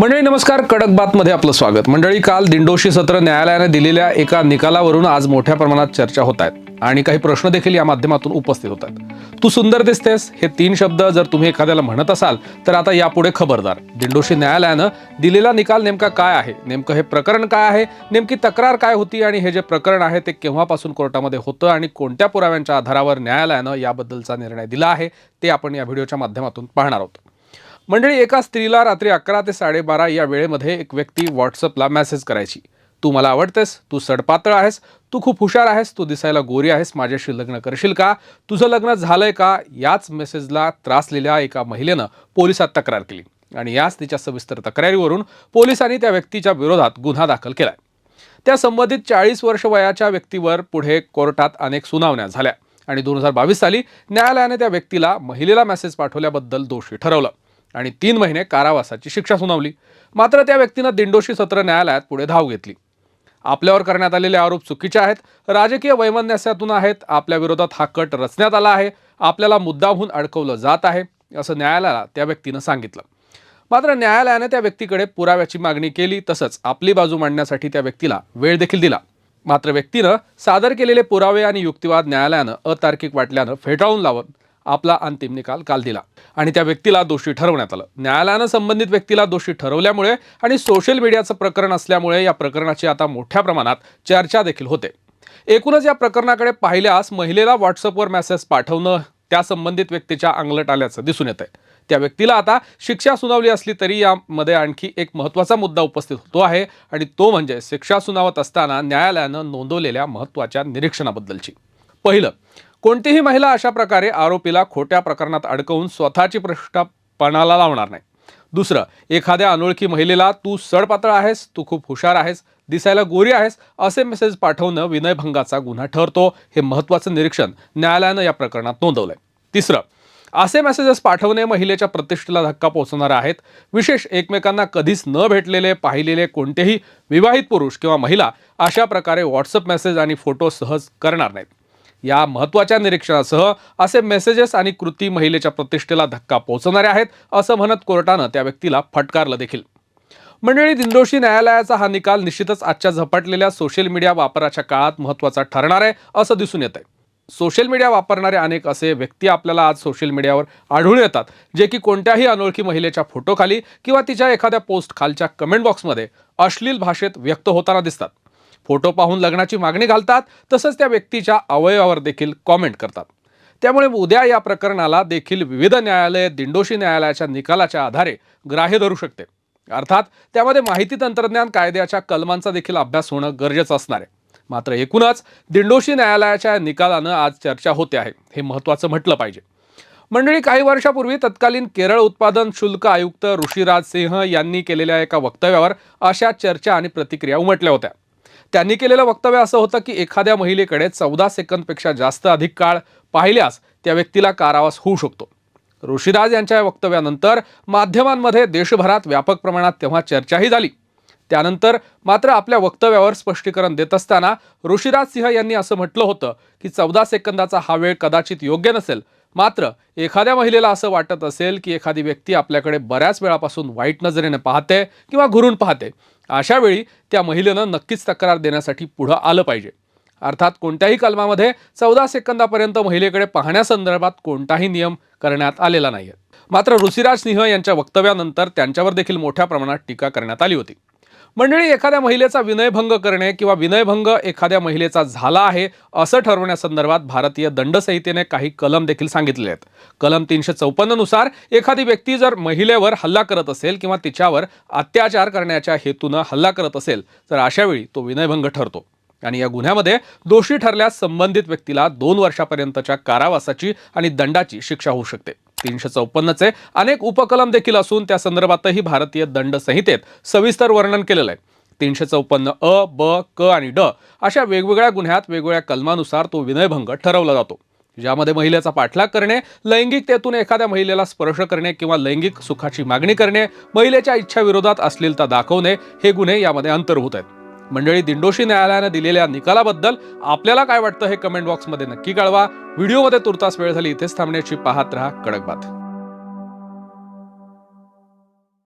मंडळी नमस्कार. कडक बातमध्ये आपलं स्वागत. मंडळी काल दिंडोशी सत्र न्यायालयाने दिलेल्या एका निकालावरून आज मोठ्या प्रमाणात चर्चा होत आहेत आणि काही प्रश्न देखील या माध्यमातून उपस्थित होत आहेत. तू सुंदर दिसतेस हे तीन शब्द जर तुम्ही एखाद्याला म्हणत असाल तर आता यापुढे खबरदार. दिंडोशी न्यायालयानं दिलेला निकाल नेमका काय आहे? नेमकं हे प्रकरण काय आहे? नेमकी तक्रार काय होती आणि हे जे प्रकरण आहे ते केव्हापासून कोर्टामध्ये होतं आणि कोणत्या पुराव्यांच्या आधारावर न्यायालयानं याबद्दलचा निर्णय दिला आहे ते आपण या व्हिडिओच्या माध्यमातून पाहणार आहोत. मंडळी एका स्त्रीला रात्री अकरा ते साडेबारा या वेळेमध्ये एक व्यक्ती व्हॉट्सअपला मेसेज करायची. तू मला आवडतेस तू सडपातळ आहेस तू खूप हुशार आहेस तू दिसायला गोरी आहेस माझ्याशी लग्न करशील का? तुझं लग्न झालंय का? याच मेसेजला त्रासलेल्या एका महिलेनं पोलिसात तक्रार केली. आणि याच तिच्या सविस्तर तक्रारीवरून पोलिसांनी त्या व्यक्तीच्या विरोधात गुन्हा दाखल केलाय. त्या संबंधित चाळीस वर्ष वयाच्या व्यक्तीवर पुढे कोर्टात अनेक सुनावण्या झाल्या. आणि दोन हजार बावीस साली न्यायालयाने त्या व्यक्तीला महिलेला मेसेज पाठवल्याबद्दल दोषी ठरवलं. आणि तीन महिने कारावासाची शिक्षा सुनावली. मात्र त्या व्यक्तीनं दिंडोशी सत्र न्यायालयात पुढे धाव घेतली. आपल्यावर करण्यात आलेले आरोप चुकीचे आहेत. राजकीय वैमनस्यातून आहेत. आपल्या विरोधात हा कट रचण्यात आला आहे. आपल्याला मुद्दाहून अडकवलं जात आहे असं न्यायालयाला त्या व्यक्तीनं सांगितलं. मात्र न्यायालयाने त्या व्यक्तीकडे पुराव्याची मागणी केली तसंच आपली बाजू मांडण्यासाठी त्या व्यक्तीला वेळ देखील दिला. मात्र व्यक्तीनं सादर केलेले पुरावे आणि युक्तिवाद न्यायालयानं अतार्किक वाटल्यानं फेटाळून लावत आपला अंतिम निकाल काल दिला. आणि त्या व्यक्तीला दोषी ठरवण्यात आलं. न्यायालयानं संबंधित व्यक्तीला दोषी ठरवल्यामुळे आणि सोशल मीडियाचं प्रकरण असल्यामुळे या प्रकरणाची आता मोठ्या प्रमाणात चर्चा देखील होते. एकूणच या प्रकरणाकडे पाहिल्यास महिलेला व्हॉट्सअपवर मेसेज पाठवणं त्या संबंधित व्यक्तीच्या अंगलट आल्याचं दिसून येतंय. त्या व्यक्तीला आता शिक्षा सुनावली असली तरी यामध्ये आणखी एक महत्त्वाचा मुद्दा उपस्थित होतो आहे आणि तो म्हणजे शिक्षा सुनावत असताना न्यायालयानं नोंदवलेल्या महत्त्वाच्या निरीक्षणाबद्दलची. पहिलं कोणतीही महिला अशा प्रकारे आरोपीला खोट्या प्रकरणात अडकवून स्वतःची पृष्ठपणाला पणाला लावणार नाही. दुसरं एखाद्या अनोळखी महिलेला तू सडपातळ आहेस तू खूप हुशार आहेस दिसायला गोरी आहेस असे मेसेज पाठवणं विनयभंगाचा गुन्हा ठरतो हे महत्त्वाचं निरीक्षण न्यायालयानं या प्रकरणात नोंदवलंय. तिसरं असे मेसेजेस पाठवणे महिलेच्या प्रतिष्ठेला धक्का पोहोचवणार आहेत. विशेष एकमेकांना कधीच न भेटलेले पाहिलेले कोणतेही विवाहित पुरुष किंवा महिला अशा प्रकारे व्हॉट्सअप मेसेज आणि फोटो सहज करणार नाहीत. या महत्त्वाच्या निरीक्षणासह असे मेसेजेस आणि कृती महिलेच्या प्रतिष्ठेला धक्का पोहोचवणारे आहेत असं म्हणत कोर्टानं त्या व्यक्तीला फटकारलं देखील. मंडळी दिंडोशी न्यायालयाचा हा निकाल निश्चितच आजच्या झपाटलेल्या सोशल मीडिया वापराच्या काळात महत्त्वाचा ठरणार आहे असं दिसून येत आहे सोशल मीडिया वापरणारे अनेक असे व्यक्ती आपल्याला आज सोशल मीडियावर आढळून येतात जे की कोणत्याही अनोळखी महिलेच्या फोटोखाली किंवा तिच्या एखाद्या पोस्ट खालच्या कमेंट बॉक्समध्ये अश्लील भाषेत व्यक्त होताना दिसतात. फोटो पाहून लग्नाची मागणी घालतात तसंच त्या व्यक्तीच्या अवयवावर देखील कॉमेंट करतात. त्यामुळे उद्या या प्रकरणाला देखील विविध न्यायालय दिंडोशी न्यायालयाच्या निकालाच्या आधारे ग्राह्य धरू शकते. अर्थात त्यामध्ये माहिती तंत्रज्ञान कायद्याच्या कलमांचा देखील अभ्यास होणं गरजेचं असणार आहे. मात्र एकूणच दिंडोशी न्यायालयाच्या निकालानं आज चर्चा होते आहे हे महत्त्वाचं म्हटलं पाहिजे. मंडळी काही वर्षापूर्वी तत्कालीन केरळ उत्पादन शुल्क आयुक्त ऋषीराज सिंह यांनी केलेल्या एका वक्तव्यावर अशा चर्चा आणि प्रतिक्रिया उमटल्या होत्या. त्यांनी केलेलं वक्तव्य असं होतं की एखाद्या महिलेकडे चौदा सेकंदपेक्षा जास्त अधिक काळ पाहिल्यास त्या व्यक्तीला कारावास होऊ शकतो. ऋषीराज यांच्या या वक्तव्यानंतर माध्यमांमध्ये देशभरात व्यापक प्रमाणात तेव्हा चर्चाही झाली. त्यानंतर मात्र आपल्या वक्तव्यावर स्पष्टीकरण देत असताना ऋषीराज सिंह यांनी असं म्हटलं होतं की चौदा सेकंदाचा हा वेळ कदाचित योग्य नसेल मात्र एखाद्या महिलेला असं वाटत असेल की एखादी व्यक्ती आपल्याकडे बऱ्याच वेळापासून वाईट नजरेने पाहते किंवा घुरून पाहते अशा वेळी त्या महिलेनं नक्कीच तक्रार देण्यासाठी पुढं आलं पाहिजे. अर्थात कोणत्याही कलमामध्ये चौदा सेकंदापर्यंत महिलेकडे पाहण्यासंदर्भात कोणताही नियम करण्यात आलेला नाही मात्र ऋषिराज सिंह यांच्या वक्तव्यानंतर त्यांच्यावर देखील मोठ्या प्रमाणात टीका करण्यात आली होती. मंडळी एखाद्या महिलेचा विनयभंग करणे किंवा विनयभंग एखाद्या महिलेचा झाला आहे असं ठरवण्यासंदर्भात भारतीय दंडसंहितेने काही कलम देखील सांगितले आहेत. कलम तीनशे चौपन्ननुसार एखादी व्यक्ती जर महिलेवर हल्ला करत असेल किंवा तिच्यावर अत्याचार करण्याच्या हेतूनं हल्ला करत असेल तर अशावेळी तो विनयभंग ठरतो. आणि या गुन्ह्यामध्ये दोषी ठरल्यास संबंधित व्यक्तीला दोन वर्षापर्यंतच्या कारावासाची आणि दंडाची शिक्षा होऊ शकते. तीनशे चौपन्नचे अनेक उपकलम देखील असून त्या संदर्भातही भारतीय दंड संहितेत सविस्तर वर्णन केलेलं आहे. तीनशे चौपन्न अ ब क आणि ड अशा वेगवेगळ्या गुन्ह्यात वेगवेगळ्या कलमानुसार तो विनयभंग ठरवला जातो. ज्यामध्ये महिलेचा पाठलाग करणे लैंगिकतेतून एखाद्या महिलेला स्पर्श करणे किंवा लैंगिक सुखाची मागणी करणे महिलेच्या इच्छाविरोधात अश्लीलता दाखवणे हे गुन्हे यामध्ये अंतर्भूत आहेत. मंडळी दिंडोशी न्यायालयानं दिलेल्या निकालाबद्दल आपल्याला काय वाटतं हे कमेंट बॉक्समध्ये नक्की कळवा. व्हिडिओमध्ये तुर्तास वेळ झाली इथेच थांबण्याची पाहत रहा कडक बात